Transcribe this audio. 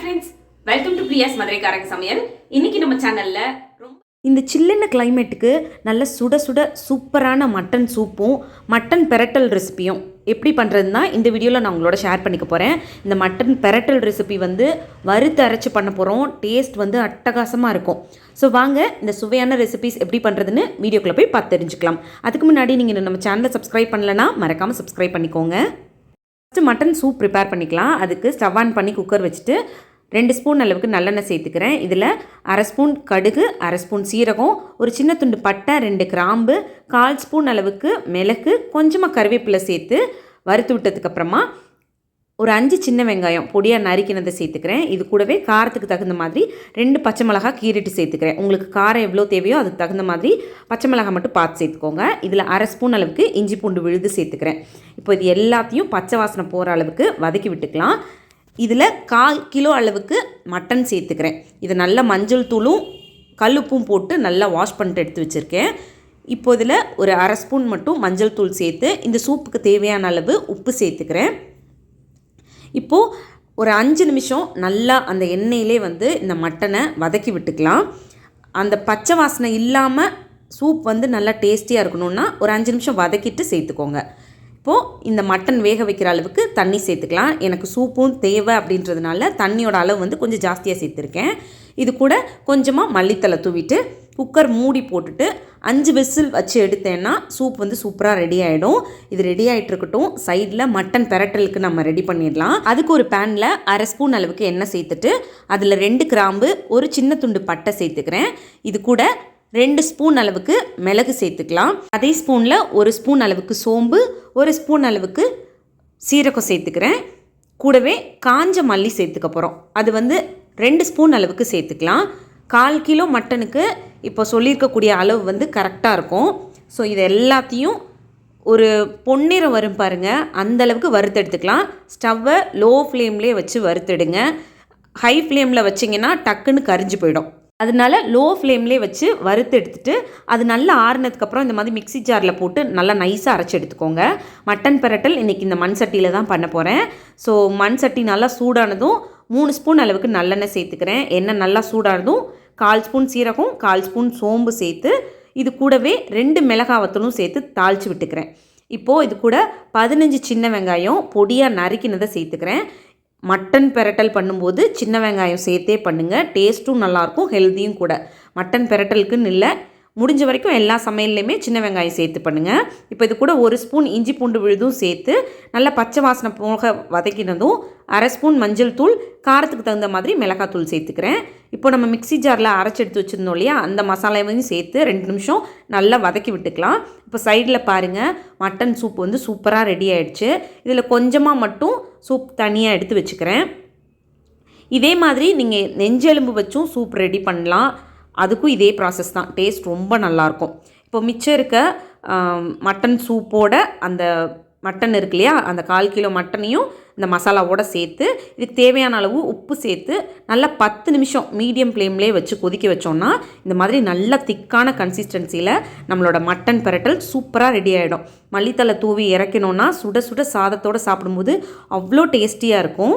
Friends welcome to Priya's மதுரைக்காரங்க சமையல் இன்னைக்கு நம்ம சேனல்ல ரொம்ப இந்த சில்லுன்னு கிளைமேட்டுக்கு நல்ல சுட சுட சூப்பரான மட்டன் சூப்பும் மட்டன் பெரட்டல் ரெசிபியும் எப்படி பண்ணுறதுன்னா இந்த வீடியோவில் நான் உங்களோட ஷேர் பண்ணிக்க போகிறேன் இந்த மட்டன் பெரட்டல் ரெசிபி வந்து வறுத்து அரைச்சி பண்ண போகிறோம் டேஸ்ட் வந்து அட்டகாசமாக இருக்கும். ஸோ வாங்க இந்த சுவையான ரெசிபிஸ் எப்படி பண்ணுறதுன்னு வீடியோக்குள்ளே போய் பார்த்து தெரிஞ்சுக்கலாம். அதுக்கு முன்னாடி நீங்கள் நம்ம சேனலை சப்ஸ்கிரைப் பண்ணலன்னா மறக்காமல் சப்ஸ்கிரைப் பண்ணிக்கோங்க. ஃபஸ்ட்டு மட்டன் சூப் ப்ரிப்பேர் பண்ணிக்கலாம். அதுக்கு ஸ்டவ் ஆன் பண்ணி குக்கர் வச்சுட்டு ரெண்டு ஸ்பூன் அளவுக்கு நல்லெண்ணெய் சேர்த்துக்கிறேன். இதில் அரை ஸ்பூன் கடுகு அரை ஸ்பூன் சீரகம் ஒரு சின்ன துண்டு பட்டை ரெண்டு கிராம்பு கால் ஸ்பூன் அளவுக்கு மிளகு கொஞ்சமாக கருவேப்பிலை சேர்த்து வறுத்து விட்டதுக்கப்புறமா ஒரு அஞ்சு சின்ன வெங்காயம் பொடியாக நறுக்கினதை சேர்த்துக்கிறேன். இது கூடவே காரத்துக்கு தகுந்த மாதிரி ரெண்டு பச்சை மிளகா கீறிட்டு சேர்த்துக்கிறேன். உங்களுக்கு காரம் எவ்வளோ தேவையோ அதுக்கு தகுந்த மாதிரி பச்சை மிளகா மட்டும் பார்த்து சேர்த்துக்கோங்க. இதில் அரை ஸ்பூன் அளவுக்கு இஞ்சி பூண்டு விழுது சேர்த்துக்கிறேன். இப்போ இது எல்லாத்தையும் பச்சை வாசனை போகிற அளவுக்கு வதக்கி விட்டுக்கலாம். இதில் கால் கிலோ அளவுக்கு மட்டன் சேர்த்துக்கிறேன். இதை நல்லா மஞ்சள் தூளும் கல்லுப்பும் போட்டு நல்லா வாஷ் பண்ணிட்டு எடுத்து வச்சுருக்கேன். இப்போ இதில் ஒரு அரை ஸ்பூன் மட்டும் மஞ்சள் தூள் சேர்த்து இந்த சூப்புக்கு தேவையான அளவு உப்பு சேர்த்துக்கிறேன். இப்போது ஒரு அஞ்சு நிமிஷம் நல்லா அந்த எண்ணெயிலே வந்து இந்த மட்டனை வதக்கி விட்டுக்கலாம். அந்த பச்சை வாசனை இல்லாமல் சூப் வந்து நல்லா டேஸ்டியாக இருக்கணும்னா ஒரு அஞ்சு நிமிஷம் வதக்கிட்டு சேர்த்துக்கோங்க. இப்போது இந்த மட்டன் வேக வைக்கிற அளவுக்கு தண்ணி சேர்த்துக்கலாம். எனக்கு சூப்பும் தேவை அப்படின்றதுனால தண்ணியோட அளவு வந்து கொஞ்சம் ஜாஸ்தியாக சேர்த்துருக்கேன். இது கூட கொஞ்சமாக மல்லித்தலை தூவிட்டு குக்கர் மூடி போட்டுட்டு அஞ்சு விசில் வச்சு எடுத்தேன்னா சூப் வந்து சூப்பராக ரெடி ஆகிடும் இது ரெடி ஆகிட்டு இருக்கட்டும். சைடில் மட்டன் பெரட்டலுக்கு நம்ம ரெடி பண்ணிடலாம். அதுக்கு ஒரு பேனில் அரை ஸ்பூன் அளவுக்கு எண்ணெய் சேர்த்துட்டு அதில் ரெண்டு கிராம்பு ஒரு சின்ன துண்டு பட்டை சேர்த்துக்கிறேன். இது கூட ரெண்டு ஸ்பூன் அளவுக்கு மிளகு சேர்த்துக்கலாம். அதே ஸ்பூனில் ஒரு ஸ்பூன் அளவுக்கு சோம்பு ஒரு ஸ்பூன் அளவுக்கு சீரகம் சேர்த்துக்கிறேன். கூடவே காஞ்ச மல்லி சேர்த்துக்க போகிறோம் அது வந்து ரெண்டு ஸ்பூன் அளவுக்கு சேர்த்துக்கலாம். கால் கிலோ மட்டனுக்கு இப்போ சொல்லியிருக்கக்கூடிய அளவு வந்து கரெக்டாக இருக்கும். ஸோ இது எல்லாத்தையும் ஒரு பொன்னிறம் வரும் பாருங்கள் அந்த அளவுக்கு வறுத்தெடுத்துக்கலாம். ஸ்டவ்வை லோ ஃப்ளேம்லேயே வச்சு வறுத்தெடுங்க. ஹை ஃப்ளேமில் வச்சிங்கன்னா டக்குன்னு கரிஞ்சு போயிடும். அதனால லோ ஃப்ளேம்லேயே வச்சு வறுத்து எடுத்துட்டு அது நல்லா ஆறுனதுக்கப்புறம் இந்த மாதிரி மிக்ஸி ஜாரில் போட்டு நல்லா நைஸாக அரைச்சி எடுத்துக்கோங்க. மட்டன் பரட்டல் இன்றைக்கி இந்த மண் சட்டியில் தான் பண்ண போகிறேன் ஸோ மண் சட்டி நல்லா சூடானதும் மூணு ஸ்பூன் அளவுக்கு நல்லெண்ணெய் சேர்த்துக்கிறேன். எண்ணெய் நல்லா சூடானதும் கால் ஸ்பூன் சீரகம் கால் ஸ்பூன் சோம்பு சேர்த்து இது கூடவே ரெண்டு மிளகாவத்தலும் சேர்த்து தாளித்து விட்டுக்கிறேன். இப்போது இது கூட பதினஞ்சு சின்ன வெங்காயம் பொடியாக நறுக்கினதை சேர்த்துக்கிறேன். மட்டன் பெரட்டல் பண்ணும்போது சின்ன வெங்காயம் சேர்த்தே பண்ணுங்கள் டேஸ்ட்டும் நல்லாயிருக்கும் ஹெல்த்தியும் கூட. மட்டன் பெரட்டலுக்குன்னு இல்லை முடிஞ்ச வரைக்கும் எல்லா சமையல்லையுமே சின்ன வெங்காயம் சேர்த்து பண்ணுங்கள் இப்போ இது கூட ஒரு ஸ்பூன் இஞ்சி பூண்டு விழுதும் சேர்த்து நல்லா பச்சை வாசனை போக வதக்கினதும் அரை ஸ்பூன் மஞ்சள் தூள் காரத்துக்கு தகுந்த மாதிரி மிளகாத்தூள் சேர்த்துக்கிறேன். இப்போ நம்ம மிக்ஸி ஜாரில் அரைச்சி எடுத்து வச்சுருந்தோம் இல்லையா? அந்த மசாலாவையும் சேர்த்து ரெண்டு நிமிஷம் நல்லா வதக்கி விட்டுக்கலாம். இப்போ சைடில் பாருங்கள் மட்டன் சூப் வந்து சூப்பராக ரெடி ஆகிடுச்சு இதில் கொஞ்சமாக மட்டும் சூப் தனியாக எடுத்து வச்சுக்கிறேன். இதே மாதிரி நீங்கள் நெஞ்செலும்பு வச்சும் சூப் ரெடி பண்ணலாம். அதுக்கும் இதே ப்ராசஸ் தான். டேஸ்ட் ரொம்ப நல்லாயிருக்கும் இப்போ மிச்சம் இருக்க மட்டன் சூப்போட அந்த மட்டன் இருக்கு இல்லையா? அந்த கால் கிலோ மட்டனையும் இந்த மசாலாவோட சேர்த்து இதுக்கு தேவையான அளவு உப்பு சேர்த்து நல்லா பத்து நிமிஷம் மீடியம் ஃப்ளேம்லேயே வச்சு கொதிக்க வச்சோம்னா இந்த மாதிரி நல்ல திக்கான கன்சிஸ்டன்சியில் நம்மளோட மட்டன் பெரட்டல் சூப்பராக ரெடி ஆகிடும் மல்லித்தலை தூவி இறக்கணுன்னா சுட சுட சாதத்தோடு சாப்பிடும்போது அவ்வளோ டேஸ்டியாக இருக்கும்.